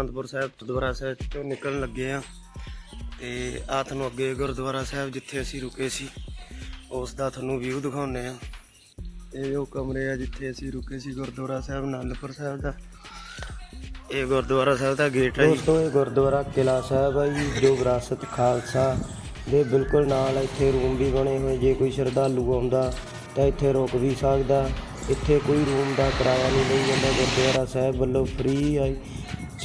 ਆਨੰਦਪੁਰ ਸਾਹਿਬ, ਗੁਰਦੁਆਰਾ ਸਾਹਿਬ ਤੋਂ ਨਿਕਲਣ ਲੱਗੇ ਆ ਤੇ ਆ ਤੁਹਾਨੂੰ ਅੱਗੇ ਗੁਰਦੁਆਰਾ ਸਾਹਿਬ ਜਿੱਥੇ ਅਸੀਂ ਰੁਕੇ ਸੀ, ਉਸ ਦਾ ਤੁਹਾਨੂੰ ਵਿਊ ਦਿਖਾਉਂਦੇ ਆ ਇਹ ਉਹ ਕਮਰੇ ਆ ਜਿੱਥੇ ਅਸੀਂ ਰੁਕੇ ਸੀ ਗੁਰਦੁਆਰਾ ਸਾਹਿਬ ਆਨੰਦਪੁਰ ਸਾਹਿਬ ਦਾ। ਇਹ ਗੁਰਦੁਆਰਾ ਸਾਹਿਬ ਦਾ ਗੇਟ ਹੈ ਦੋਸਤੋ, ਇਹ ਗੁਰਦੁਆਰਾ ਕਿਲਾ ਸਾਹਿਬ ਹੈ ਜੀ, ਜੋ ਵਿਰਾਸਤ ਖਾਲਸਾ ਦੇ ਬਿਲਕੁਲ ਨਾਲ ਇੱਥੇ ਰੂਮ ਵੀ ਬਣੇ ਹੋਏ, ਜੇ ਕੋਈ ਸ਼ਰਧਾਲੂ ਆਉਂਦਾ ਤਾਂ ਇੱਥੇ ਰੁਕ ਵੀ ਸਕਦਾ। ਇੱਥੇ ਕੋਈ ਰੂਮ ਦਾ ਕਿਰਾਇਆ ਨਹੀਂ ਲਈ ਜਾਂਦਾ। ਗੁਰਦੁਆਰਾ ਸਾਹਿਬ ਵੱਲੋਂ ਫ੍ਰੀ ਹੈ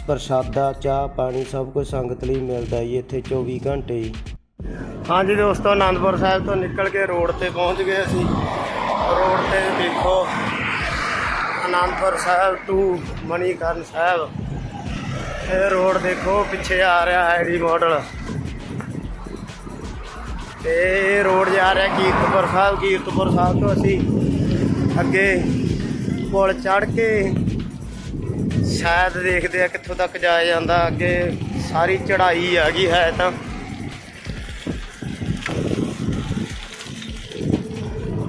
ਪ੍ਰਸ਼ਾਦਾ, ਚਾਹ, ਪਾਣੀ ਸਭ ਕੁਝ ਸੰਗਤ ਲਈ ਮਿਲਦਾ ਜੀ, ਇੱਥੇ 24 ਘੰਟੇ ਜੀ। ਹਾਂਜੀ ਦੋਸਤੋ ਆਨੰਦਪੁਰ ਸਾਹਿਬ ਤੋਂ ਨਿਕਲ ਕੇ ਰੋਡ ਤੇ ਪਹੁੰਚ ਗਏ ਅਸੀਂ। ਰੋਡ ਤੇ ਦੇਖੋ ਆਨੰਦਪੁਰ ਸਾਹਿਬ ਟੂ ਮਣੀਕਰਨ ਸਾਹਿਬ। ਇਹ ਰੋਡ ਦੇਖੋ, ਪਿੱਛੇ ਆ ਰਿਹਾ ਹੈ ਰੀ ਮਾਡਲ ਤੇ ਇਹ ਰੋਡ ਜਾ ਰਿਹਾ ਕੀਰਤਪੁਰ ਸਾਹਿਬ। ਕੀਰਤਪੁਰ ਸਾਹਿਬ ਤੋਂ ਅਸੀਂ ਅੱਗੇ ਪੁਲ ਚੜ ਕੇ ਸ਼ਾਇਦ ਦੇਖਦੇ ਆ ਕਿੱਥੋਂ ਤੱਕ ਜਾਇਆ ਜਾਂਦਾ, ਅੱਗੇ ਸਾਰੀ ਚੜ੍ਹਾਈ ਆ ਗਈ ਹੈ ਤਾਂ।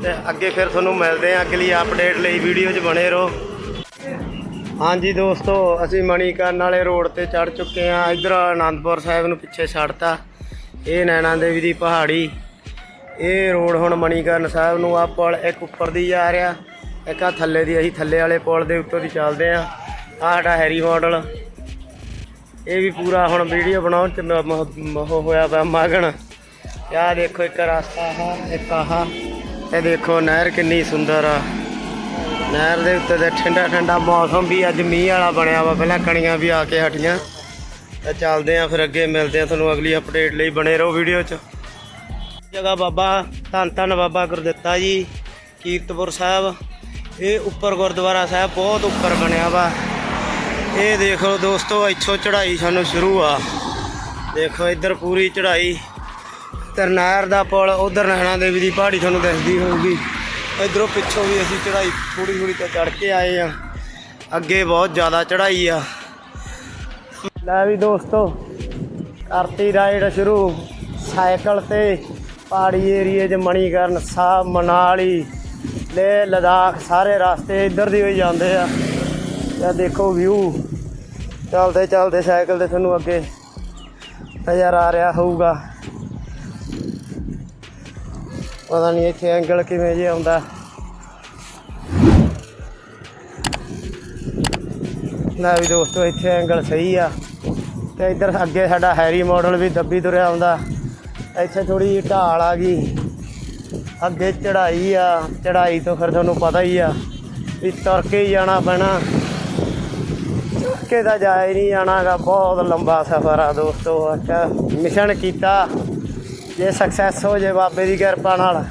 ਤੇ ਅੱਗੇ ਫਿਰ ਤੁਹਾਨੂੰ ਮਿਲਦੇ ਆ, ਅਗਲੀ ਅਪਡੇਟ ਲਈ ਵੀਡੀਓ 'ਚ ਬਣੇ ਰਹੋ। ਹਾਂਜੀ ਦੋਸਤੋ, ਅਸੀਂ ਮਣੀਕਰਨ ਵਾਲੇ ਰੋਡ ਤੇ ਚੜ ਚੁੱਕੇ ਆ। ਇਧਰ ਆਨੰਦਪੁਰ ਸਾਹਿਬ ਨੂੰ ਪਿੱਛੇ ਛੱਡਤਾ, ਇਹ ਨੈਣਾ ਦੇਵੀ ਦੀ ਪਹਾੜੀ। ਇਹ ਰੋਡ ਹੁਣ ਮਣੀਕਰਨ ਸਾਹਿਬ ਨੂੰ ਆ ਪੁਲ ਇੱਕ ਉੱਪਰ ਦੀ ਜਾ ਰਿਹਾ, ਇੱਕ ਆ ਥੱਲੇ ਦੀ। ਅਸੀਂ ਥੱਲੇ ਵਾਲੇ ਪੁਲ ਦੇ ਉੱਤੋਂ ਦੀ ਚੱਲਦੇ ਆ। ਆ ਹੈਰੀ ਮਾਡਲ। ਇਹ ਵੀ ਪੂਰਾ ਹੁਣ ਵੀਡੀਓ ਬਣਾਉਣ ਚ ਮ- ਹੋਇਆ ਪਿਆ ਮਗਨ ਆਹ ਦੇਖੋ ਇੱਕ ਰਸਤਾ ਆ ਇੱਕ ਆਹ। ਇਹ ਦੇਖੋ ਨਹਿਰ ਕਿੰਨੀ ਸੁੰਦਰ ਆ। ਨਹਿਰ ਦੇ ਉੱਤੇ ਤੇ ਠੰਡਾ ਠੰਡਾ ਮੌਸਮ ਵੀ ਅੱਜ ਮੀਂਹ ਵਾਲਾ ਬਣਿਆ ਵਾ। ਪਹਿਲਾਂ ਕਣੀਆਂ ਵੀ ਆ ਕੇ ਹਟੀਆਂ। ਤੇ ਚੱਲਦੇ ਆ ਫਿਰ ਅੱਗੇ, ਮਿਲਦੇ ਆ ਤੁਹਾਨੂੰ ਅਗਲੀ ਅਪਡੇਟ ਲਈ ਬਣੇ ਰਹੋ ਵੀਡੀਓ 'ਚ। ਜਗ੍ਹਾ ਬਾਬਾ, ਧੰਨ ਧੰਨ ਬਾਬਾ ਗੁਰਦਿੱਤਾ ਜੀ, ਕੀਰਤਪੁਰ ਸਾਹਿਬ। ਇਹ ਉੱਪਰ ਗੁਰਦੁਆਰਾ ਸਾਹਿਬ ਬਹੁਤ ਉੱਪਰ ਬਣਿਆ ਵਾ। ਇਹ ਦੇਖ ਲਓ ਦੋਸਤੋ, ਇੱਥੋਂ ਚੜ੍ਹਾਈ ਸਾਨੂੰ ਸ਼ੁਰੂ ਆ। ਦੇਖੋ, ਇੱਧਰ ਪੂਰੀ ਚੜ੍ਹਾਈ। ਤਰਨਾਰ ਦਾ ਪੁਲ, ਉਧਰ ਨੈਣਾ ਦੇਵੀ ਦੀ ਪਹਾੜੀ ਤੁਹਾਨੂੰ ਦਿਖਦੀ ਹੋਊਗੀ। ਇਧਰੋਂ ਪਿੱਛੋਂ ਵੀ ਅਸੀਂ ਚੜ੍ਹਾਈ ਥੋੜੀ ਥੋੜੀ ਤਾਂ ਚੜ੍ਹ ਕੇ ਆਏ ਆ। ਅੱਗੇ ਬਹੁਤ ਜ਼ਿਆਦਾ ਚੜ੍ਹਾਈ ਆ। ਲੈ ਵੀ ਦੋਸਤੋ ਕਰਤੀ ਰਾਈਡ ਸ਼ੁਰੂ, ਸਾਈਕਲ ਤੇ ਪਹਾੜੀ ਏਰੀਏ 'ਚ ਮਣੀਕਰਨ ਸਾਹਿਬ ਮਨਾਲੀ ਲੈ ਲਦਾਖ ਸਾਰੇ ਰਸਤੇ ਇੱਧਰ ਦੀ ਹੋਈ ਜਾਂਦੇ ਆ। ਤੇ ਦੇਖੋ ਵਿਊ ਚੱਲਦੇ ਚੱਲਦੇ ਸਾਈਕਲ ਤੇ ਤੁਹਾਨੂੰ ਅੱਗੇ ਨਜ਼ਰ ਆ ਰਿਹਾ ਹੋਊਗਾ। ਪਤਾ ਨਹੀਂ ਇੱਥੇ ਐਂਗਲ ਕਿਵੇਂ ਜੇ ਆਉਂਦਾ ਨਾ ਵੀ ਦੋਸਤੋ, ਇੱਥੇ ਐਂਗਲ ਸਹੀ ਆ। ਤੇ ਇੱਧਰ ਅੱਗੇ ਸਾਡਾ ਹੈਰੀ ਮਾਡਲ ਵੀ ਦੱਬੀ ਤੁਰਿਆ ਆਉਂਦਾ ਇੱਥੇ ਥੋੜੀ ਜਿਹੀ ਢਾਲ ਆ ਗਈ। ਅੱਗੇ ਚੜਾਈ ਆ। ਚੜ੍ਹਾਈ ਤੋਂ ਫਿਰ ਤੁਹਾਨੂੰ ਪਤਾ ਹੀ ਆ ਵੀ ਤੁਰ ਕੇ ਹੀ ਜਾਣਾ ਪੈਣਾ। ਤੁਰ ਕੇ ਤਾਂ ਜਾਇਆ ਹੀ ਨਹੀਂ ਜਾਣਾਗਾ, ਬਹੁਤ ਲੰਬਾ ਸਫ਼ਰ ਆ ਦੋਸਤੋ ਅੱਜ ਮਿਸ਼ਨ ਕੀਤਾ। ਜੇ ਸਕਸੈਸ ਹੋ ਜੇ ਬਾਬੇ ਦੀ ਕਿਰਪਾ ਨਾਲ,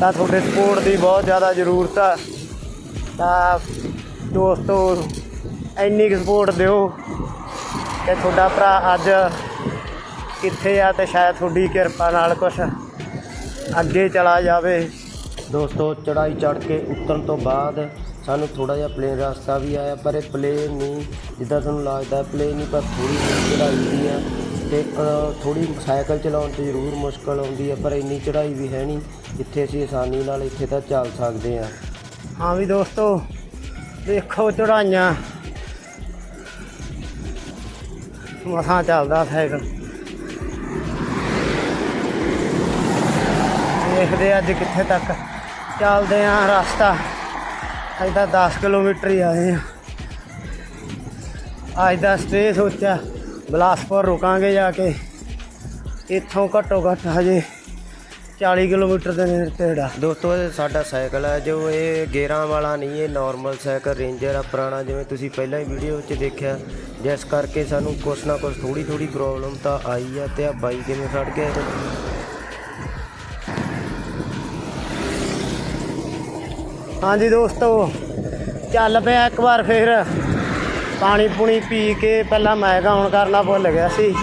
ਤਾਂ ਤੁਹਾਡੇ ਸਪੋਰਟ ਦੀ ਬਹੁਤ ਜ਼ਿਆਦਾ ਜ਼ਰੂਰਤ ਆ। ਤਾਂ ਦੋਸਤੋ, ਇੰਨੀ ਕੁ ਸਪੋਰਟ ਦਿਓ ਕਿ ਤੁਹਾਡਾ ਭਰਾ ਅੱਜ ਕਿੱਥੇ ਆ ਤੇ ਸ਼ਾਇਦ ਤੁਹਾਡੀ ਕਿਰਪਾ ਨਾਲ ਕੁਝ ਅੱਗੇ ਚਲਾ ਜਾਵੇ। ਦੋਸਤੋ ਚੜਾਈ ਚੜ ਕੇ ਉਤਰਨ ਤੋਂ ਬਾਅਦ ਸਾਨੂੰ ਥੋੜਾ ਜਿਹਾ ਪਲੇਨ ਰਸਤਾ ਵੀ ਆਇਆ, ਪਰ ਇਹ ਪਲੇਨ ਨਹੀਂ, ਜਿੱਦਾਂ ਤੁਹਾਨੂੰ ਲੱਗਦਾ ਪਲੇਨ ਨਹੀਂ, ਪਰ ਥੋੜੀ ਜਿਹੀ ਚੜਾਈ ਵੀ ਆ ਤੇ ਥੋੜੀ ਸਾਈਕਲ ਚਲਾਉਣ 'ਚ ਜ਼ਰੂਰ ਮੁਸ਼ਕਲ ਆਉਂਦੀ ਹੈ ਪਰ ਇੰਨੀ ਚੜਾਈ ਵੀ ਹੈ ਨਹੀਂ, ਜਿੱਥੇ ਅਸੀਂ ਆਸਾਨੀ ਨਾਲ ਇੱਥੇ ਤਾਂ ਚੱਲ ਸਕਦੇ ਆ। ਹਾਂ ਵੀ ਦੋਸਤੋ, ਦੇਖੋ ਚੜਾਈਆਂ ਮਸਾਂ ਚੱਲਦਾ ਸਾਈਕਲ। ਦੇਖਦੇ ਅੱਜ ਕਿੱਥੇ ਤੱਕ ਚੱਲਦੇ ਆਂ ਰਸਤਾ। ਅੱਜ ਤਾਂ 10 ਕਿਲੋਮੀਟਰ ਹੀ ਆਏ ਆ ਅੱਜ ਦਾ ਸਟੇ ਸੋਚਿਆ, ਬਲਾਸਪੁਰ ਰੁਕਾਂਗੇ ਜਾ ਕੇ। ਇੱਥੋਂ ਘੱਟੋ ਘੱਟ ਹਜੇ 40 ਕਿਲੋਮੀਟਰ ਦੇ ਨੇੜੇ ਤੇੜਾ ਦੋਸਤੋ, ਇਹ ਸਾਡਾ ਸਾਈਕਲ ਹੈ ਜੋ ਇਹ ਗੇਅਰਾਂ ਵਾਲਾ ਨਹੀਂ, ਇਹ ਨਾਰਮਲ ਸਾਈਕਲ ਰੇਂਜਰ ਆ, ਪੁਰਾਣਾ, ਜਿਵੇਂ ਤੁਸੀਂ ਪਹਿਲਾਂ ਹੀ ਵੀਡੀਓ 'ਚ ਦੇਖਿਆ। ਜਿਸ ਕਰਕੇ ਸਾਨੂੰ ਕੁਛ ਨਾ ਕੁਛ ਥੋੜੀ ਥੋੜੀ ਪ੍ਰੋਬਲਮ ਤਾਂ ਆਈ ਆ ਤੇ ਆ ਬਾਈ ਕਿਵੇਂ ਖੜ ਗਿਆ ਹਾਂਜੀ ਦੋਸਤੋ, ਚੱਲ ਪਿਆ ਇੱਕ ਵਾਰ ਫੇਰ। ਪਾਣੀ ਪੂਣੀ ਪੀ ਕੇ ਪਹਿਲਾਂ ਮੈਂ ਗਾਉਣ ਕਰਨਾ ਭੁੱਲ ਗਿਆ ਸੀ।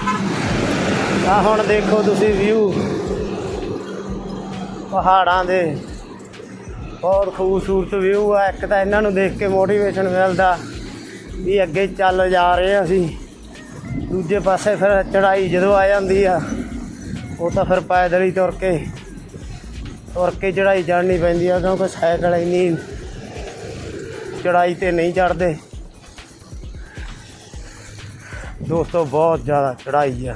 ਆ ਹੁਣ ਦੇਖੋ ਤੁਸੀਂ ਵਿਊ ਪਹਾੜਾਂ ਦੇ ਬਹੁਤ ਖੂਬਸੂਰਤ ਵਿਊ ਆ। ਇੱਕ ਤਾਂ ਇਹਨਾਂ ਨੂੰ ਦੇਖ ਕੇ ਮੋਟੀਵੇਸ਼ਨ ਮਿਲਦਾ ਵੀ ਅੱਗੇ ਚੱਲ ਜਾ ਰਹੇ ਆ ਅਸੀਂ। ਦੂਜੇ ਪਾਸੇ ਫਿਰ ਚੜਾਈ ਜਦੋਂ ਆ ਜਾਂਦੀ ਆ, ਉਹ ਤਾਂ ਫਿਰ ਪੈਦਲ ਹੀ ਤੁਰ ਕੇ ਤੁਰ ਕੇ ਚੜਾਈ ਚੜ੍ਹਨੀ ਪੈਂਦੀ ਆ, ਕਿਉਂਕਿ ਸਾਈਕਲ ਇੰਨੀ ਚੜਾਈ ਤੇ ਨਹੀਂ ਚੜਦੇ ਦੋਸਤੋ, ਬਹੁਤ ਜ਼ਿਆਦਾ ਚੜਾਈ ਆ।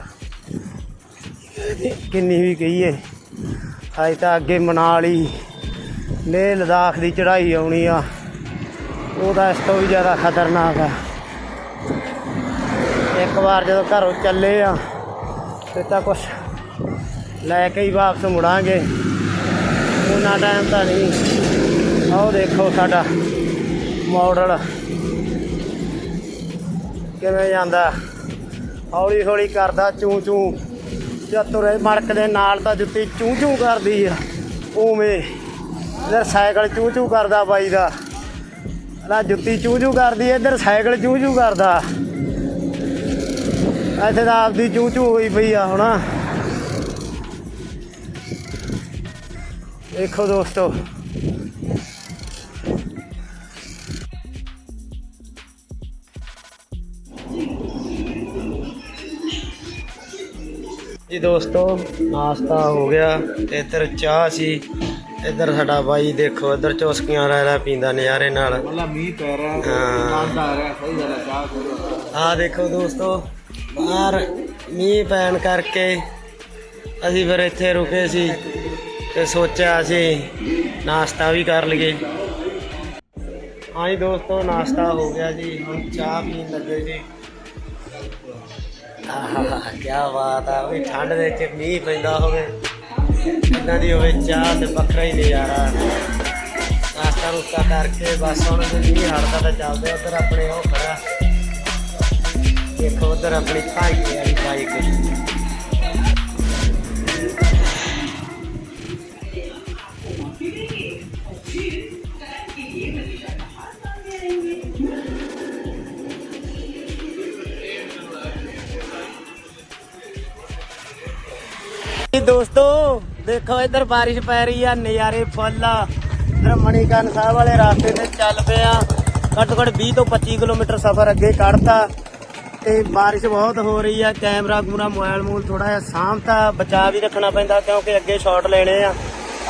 ਕਿੰਨੀ ਵੀ ਕਹੀਏ, ਅੱਜ ਤਾਂ ਅੱਗੇ ਮਨਾਲੀ, ਲੇਹ ਲਦਾਖ ਦੀ ਚੜਾਈ ਆਉਣੀ ਆ। ਉਹਦਾ ਇਸ ਤੋਂ ਵੀ ਜ਼ਿਆਦਾ ਖਤਰਨਾਕ ਆ। ਇੱਕ ਵਾਰ ਜਦੋਂ ਘਰੋਂ ਚੱਲੇ ਆ ਤੇ ਤਾਂ ਕੁਛ ਲੈ ਕੇ ਹੀ ਵਾਪਸ ਮੁੜਾਂਗੇ। ਉਹਨਾਂ ਟਾਈਮ ਤਾਂ ਨਹੀਂ। ਆਹ ਦੇਖੋ ਸਾਡਾ ਮਾਡਲ ਕਿਵੇਂ ਜਾਂਦਾ। ਹੌਲੀ ਹੌਲੀ ਕਰਦਾ, ਚੂ ਚੂ। ਚਤੁਰੇ ਮੜਕ ਦੇ ਨਾਲ ਤਾਂ ਜੁੱਤੀ ਚੂੰ ਚੂ ਕਰਦੀ ਆ। ਉਵੇਂ। ਇਧਰ ਸਾਈਕਲ ਚੂੰ ਚੂ ਕਰਦਾ ਬਾਈ ਦਾ। ਨਾ ਜੁੱਤੀ ਚੂੰ ਚੂ ਕਰਦੀ, ਇਧਰ ਸਾਈਕਲ ਚੂ ਚੂ ਕਰਦਾ। ਇੱਥੇ ਤਾਂ ਆਪਦੀ ਚੂੰ ਚੂ ਹੋਈ ਪਈ ਆ ਹੁਣ। ਦੇਖੋ ਦੋਸਤੋ ਜੀ ਦੋਸਤੋ ਨਾਸ਼ਤਾ ਹੋ ਗਿਆ ਤੇ ਇੱਧਰ ਚਾਹ ਸੀ ਇੱਧਰ ਸਾਡਾ ਬਾਈ ਦੇਖੋ ਇੱਧਰ ਚੋਸਕੀਆਂ ਲੈ ਲੈ ਪੀਂਦਾ ਨਜ਼ਾਰੇ ਨਾਲ। ਮਤਲਬ ਮੀਂਹ ਪੈ ਰਿਹਾ ਹਾਂ। ਆਨੰਦ ਆ ਰਿਹਾ ਸਹੀ ਗੱਲ ਚਾਹ ਆ ਦੇਖੋ ਦੋਸਤੋ ਬਾਹਰ ਮੀਂਹ ਪੈਣ ਕਰਕੇ ਅਸੀਂ ਫਿਰ ਇੱਥੇ ਰੁਕੇ ਸੀ। ਤੇ ਸੋਚਿਆ ਅਸੀਂ ਨਾਸ਼ਤਾ ਵੀ ਕਰ ਲਈਏ। ਹਾਂਜੀ ਦੋਸਤੋ, ਨਾਸ਼ਤਾ ਹੋ ਗਿਆ ਜੀ। ਹੁਣ ਚਾਹ ਪੀਣ ਲੱਗੇ ਜੀ। ਆਹਾ ਕੀ ਬਾਤ ਆ। ਵੀ ਠੰਡ ਦੇ ਵਿੱਚ ਮੀਂਹ ਪੈਂਦਾ ਹੋਵੇ, ਇਦਾਂ ਦੀ ਹੋਵੇ ਚਾਹ ਤੇ ਵੱਖਰਾ ਹੀ ਨਜ਼ਾਰਾ। ਨਾਸ਼ਤਾ ਰੁਸਤਾ ਕਰਕੇ ਬਸ ਹੁਣ ਜੇ ਮੀਂਹ ਹਟਦਾ ਤਾਂ ਚੱਲਦੇ ਆ। ਉੱਧਰ ਆਪਣੇ ਉਹ ਖੜਾ। ਦੇਖੋ, ਉਧਰ ਆਪਣੀ ਭਾਈ ਵਾਲੀ ਬਾਈਕ ਦੋਸਤੋ ਦੇਖੋ ਇੱਧਰ ਬਾਰਿਸ਼ ਪੈ ਰਹੀ ਆ ਨਜ਼ਾਰੇ ਫੁੱਲ ਆ। ਮਣੀਕਰਨ ਸਾਹਿਬ ਵਾਲੇ ਰਾਸਤੇ ਤੇ ਚੱਲ ਪਏ ਆ। ਘੱਟੋ ਘੱਟ 20 ਤੋਂ 25 ਕਿਲੋਮੀਟਰ ਸਫ਼ਰ ਅੱਗੇ ਕੱਢਤਾ। ਤੇ ਬਾਰਿਸ਼ ਬਹੁਤ ਹੋ ਰਹੀ ਆ ਕੈਮਰਾ ਕੂਮਰਾ ਮੋਬਾਈਲ ਮੂਲ ਥੋੜਾ ਜਿਹਾ ਸਾਂਭਤਾ ਬਚਾ ਵੀ ਰੱਖਣਾ ਪੈਂਦਾ ਕਿਉਂਕਿ ਅੱਗੇ ਸ਼ਾਟ ਲੈਣੇ ਆ।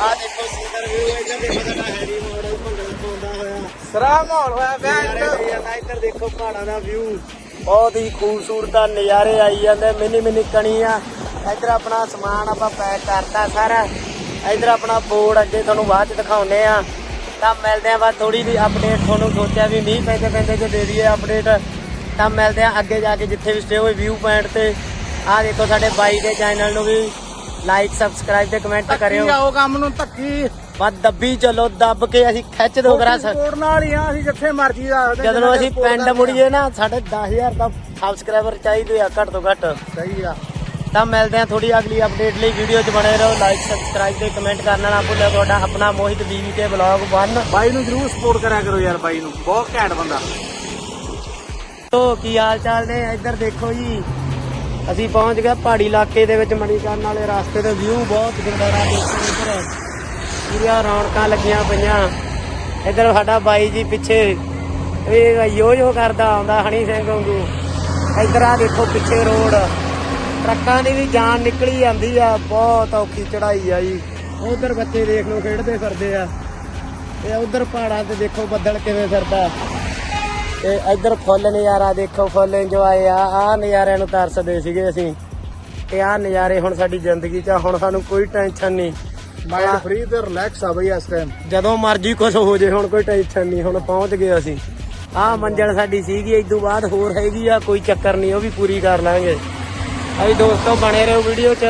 ਆ ਦੇਖੋ ਸੀਦਰ ਵੀਊ ਇੱਧਰ ਦੇਖੋ ਸਾਡਾ ਹੈਰੀ ਮੋੜ ਭੰਗੜਾ ਪਾਉਂਦਾ ਹੋਇਆ। ਸਰਾ ਮਾਹੌਲ ਹੋਇਆ ਪਿਆ ਜਾਂਦਾ ਇੱਧਰ। ਦੇਖੋ ਪਹਾੜਾਂ ਦਾ ਵਿਊ ਬਹੁਤ ਹੀ ਖੂਬਸੂਰਤ ਨਜ਼ਾਰੇ ਆਈ ਜਾਂਦੇ ਮਿੰਨੀ ਮਿੰਨੀ ਕਣੀ ਆ ਇੱਧਰ ਆਪਣਾ ਸਮਾਨ ਆਪਾਂ ਪੈਕ ਕਰਤਾ ਸਾਰਾ। ਇੱਧਰ ਆਪਣਾ ਬੋਰਡ ਅੱਗੇ ਤੁਹਾਨੂੰ ਬਾਅਦ ਚ ਦਿਖਾਉਨੇ ਆ ਤਾਂ ਮਿਲਦੇ ਆ ਬਾਅਦ ਥੋੜੀ ਜਿਹੀ ਅਪਡੇਟ ਤੁਹਾਨੂੰ ਸੋਚਿਆ ਵੀ ਮੀਂਹ ਪੈਂਦੇ ਪੈਂਦੇ ਜੇ ਦੇ ਦਈਏ ਅਪਡੇਟ ਤਾਂ ਮਿਲਦੇ ਆ ਅੱਗੇ ਜਾ ਕੇ ਜਿੱਥੇ ਵੀ ਸਟੇ ਹੋਏ ਵਿਊ ਪੁਆਇੰਟ ਤੇ। ਆਹ ਦੇਖੋ ਸਾਡੇ ਬਾਈ ਦੇ ਚੈਨਲ ਨੂੰ ਵੀ ਲਾਈਕ ਸਬਸਕ੍ਰਾਈਬ ਤੇ ਕਮੈਂਟ ਕਰਿਓ। ਆਓ ਕੰਮ ਨੂੰ ਧੱਕੀ। ਬਸ ਦੱਬੀ ਚੱਲੋ ਦੱਬ ਕੇ ਅਸੀਂ ਖਿੱਚ ਦੋ ਕਰਾ ਸਪੋਰਟ ਨਾਲ ਹੀ ਆ ਅਸੀਂ ਜਿੱਥੇ ਮਰਜ਼ੀ ਦਾ ਜਦੋਂ ਅਸੀਂ ਪਿੰਡ ਮੁੜੀਏ ਨਾ ਸਾਡੇ 10000 ਦਾ ਸਬਸਕ੍ਰਾਈਬਰ ਚਾਹੀਦੇ ਆ ਘੱਟ ਤੋਂ ਘੱਟ। ਸਹੀ ਆ। ਤਾਂ ਮਿਲਦੇ ਆ ਥੋੜੀ ਅਗਲੀ ਅਪਡੇਟ ਲਈ। ਵੀਡੀਓ 'ਚ ਬਣੇ ਰਹੋ ਲਾਈਕ ਸਬਸਕ੍ਰਾਈਬ ਤੇ ਕਮੈਂਟ ਕਰਨਾ ਨਾ ਭੁੱਲਿਓ ਤੁਹਾਡਾ ਆਪਣਾ ਮੋਹਿਤ ਬੀਵੀ ਕੇ ਬਲੌਗ 1 ਬਾਈ ਨੂੰ ਜਰੂਰ ਸਪੋਰਟ ਕਰਿਆ ਕਰੋ ਯਾਰ ਬਾਈ ਨੂੰ ਬਹੁਤ ਘੈਂਟ ਬੰਦਾ। ਤੋ ਕੀ ਹਾਲ ਚਾਲ ਨੇ? ਇੱਧਰ ਦੇਖੋ ਜੀ ਅਸੀਂ ਪਹੁੰਚ ਗਏ ਪਹਾੜੀ ਇਲਾਕੇ ਦੇ ਵਿੱਚ ਮਣੀਕਰਨ ਵਾਲੇ ਰਸਤੇ ਤੇ। ਵਿਊ ਬਹੁਤ ਗੰਦਾਰਾ ਦੇਖੋ ਇੱਧਰ ਪੂਰੀਆਂ ਰੌਣਕਾਂ ਲੱਗੀਆਂ ਪਈਆਂ। ਇੱਧਰ ਸਾਡਾ ਬਾਈ ਜੀ ਪਿੱਛੇ ਇਹ ਯੋ ਯੋ ਕਰਦਾ ਆਉਂਦਾ ਹਣੀ ਸਿੰਘ ਵਾਂਗੂ। ਇੱਧਰ ਆ ਦੇਖੋ ਪਿੱਛੇ ਰੋਡ ਟਰੱਕਾਂ ਦੀ ਵੀ ਜਾਨ ਨਿਕਲੀ ਜਾਂਦੀ ਆ ਬਹੁਤ ਔਖੀ ਚੜਾਈ ਆ ਜੀ। ਉਧਰ ਬੱਚੇ ਦੇਖ ਲਓ ਖੇਡਦੇ ਫਿਰਦੇ ਆ। ਤੇ ਉਧਰ ਪਹਾੜਾਂ ਤੇ ਦੇਖੋ ਬੱਦਲ ਕਿਵੇਂ ਫਿਰਦਾ। ਤੇ ਇੱਧਰ ਫੁੱਲ ਨਜ਼ਾਰਾ ਦੇਖੋ ਫੁੱਲ ਇੰਜੋਏ ਆ। ਆ ਨਜ਼ਾਰਿਆਂ ਨੂੰ ਤਰਸਦੇ ਸੀਗੇ ਅਸੀਂ। ਤੇ ਆ ਨਜ਼ਾਰੇ ਹੁਣ ਸਾਡੀ ਜ਼ਿੰਦਗੀ 'ਚ ਆ, ਹੁਣ ਸਾਨੂੰ ਕੋਈ ਟੈਨਸ਼ਨ ਨਹੀਂ। ਮਾਈਂਡ ਫ੍ਰੀ ਤੇ ਰਿਲੈਕਸ ਆ ਬਈ ਇਸ ਟਾਈਮ ਜਦੋਂ ਮਰਜ਼ੀ ਕੁਝ ਹੋ ਜੇ ਹੁਣ ਕੋਈ ਟੈਨਸ਼ਨ ਨਹੀਂ ਹੁਣ ਪਹੁੰਚ ਗਏ ਅਸੀਂ। ਆਹ ਮੰਜ਼ਲ ਸਾਡੀ ਸੀਗੀ ਇਸ ਤੋਂ ਬਾਅਦ ਹੋਰ ਹੈਗੀ ਆ ਕੋਈ ਚੱਕਰ ਨਹੀਂ ਉਹ ਵੀ ਪੂਰੀ ਕਰ ਲਾਂਗੇ। ਅਸੀਂ ਦੋਸਤੋ, ਬਣੇ ਰਹੋ ਵੀਡੀਓ 'ਚ।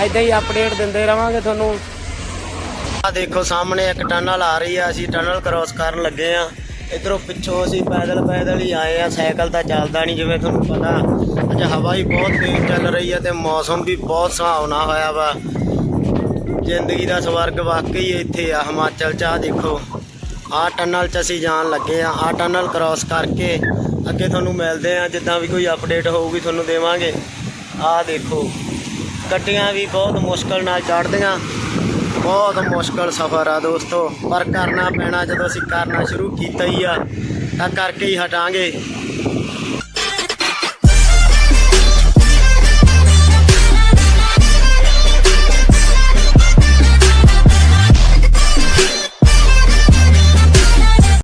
ਐਦਾਂ ਹੀ ਅਪਡੇਟ ਦਿੰਦੇ ਰਵਾਂਗੇ ਤੁਹਾਨੂੰ। ਆ ਦੇਖੋ, ਸਾਹਮਣੇ ਇੱਕ ਟਨਲ ਆ ਰਹੀ ਆ। ਅਸੀਂ ਟਨਲ ਕ੍ਰਾਸ ਕਰਨ ਲੱਗੇ ਆ। ਇਧਰੋਂ ਪਿੱਛੋਂ ਅਸੀਂ ਪੈਦਲ ਪੈਦਲ ਹੀ ਆਏ ਆ। ਸਾਈਕਲ ਤਾਂ ਚੱਲਦਾ ਨਹੀਂ, ਜਿਵੇਂ ਤੁਹਾਨੂੰ ਪਤਾ। ਅੱਜ ਹਵਾ ਹੀ ਬਹੁਤ ਤੇਜ਼ ਚੱਲ ਰਹੀ ਆ ਤੇ ਮੌਸਮ ਵੀ ਬਹੁਤ ਸੁਹਾਵਣਾ ਹੋਇਆ ਵਾ। ਜ਼ਿੰਦਗੀ ਦਾ ਸਵਰਗ ਵਾਕਈ ਇੱਥੇ ਆ, ਹਿਮਾਚਲ ਚ। ਆ ਦੇਖੋ, ਆਹ ਟਨਲ ਚ ਅਸੀਂ ਜਾਣ ਲੱਗੇ ਆ। ਆਹ ਟਨਲ ਕ੍ਰਾਸ ਕਰਕੇ ਅੱਗੇ ਤੁਹਾਨੂੰ ਮਿਲਦੇ ਆ। ਜਿੱਦਾਂ ਵੀ ਕੋਈ ਅਪਡੇਟ ਹੋਊਗੀ, ਤੁਹਾਨੂੰ ਦੇਵਾਂਗੇ। ਆਹ ਦੇਖੋ, ਗੱਡੀਆਂ ਵੀ ਬਹੁਤ ਮੁਸ਼ਕਲ ਨਾਲ ਚੜ੍ਹਦੀਆਂ। ਬਹੁਤ ਮੁਸ਼ਕਲ ਸਫ਼ਰ ਆ ਦੋਸਤੋ, ਪਰ ਕਰਨਾ ਪੈਣਾ ਜਦੋਂ ਅਸੀਂ ਕਰਨਾ ਸ਼ੁਰੂ ਕੀਤਾ ਹੀ ਆ, ਤਾਂ ਕਰਕੇ ਹੀ ਹਟਾਂਗੇ।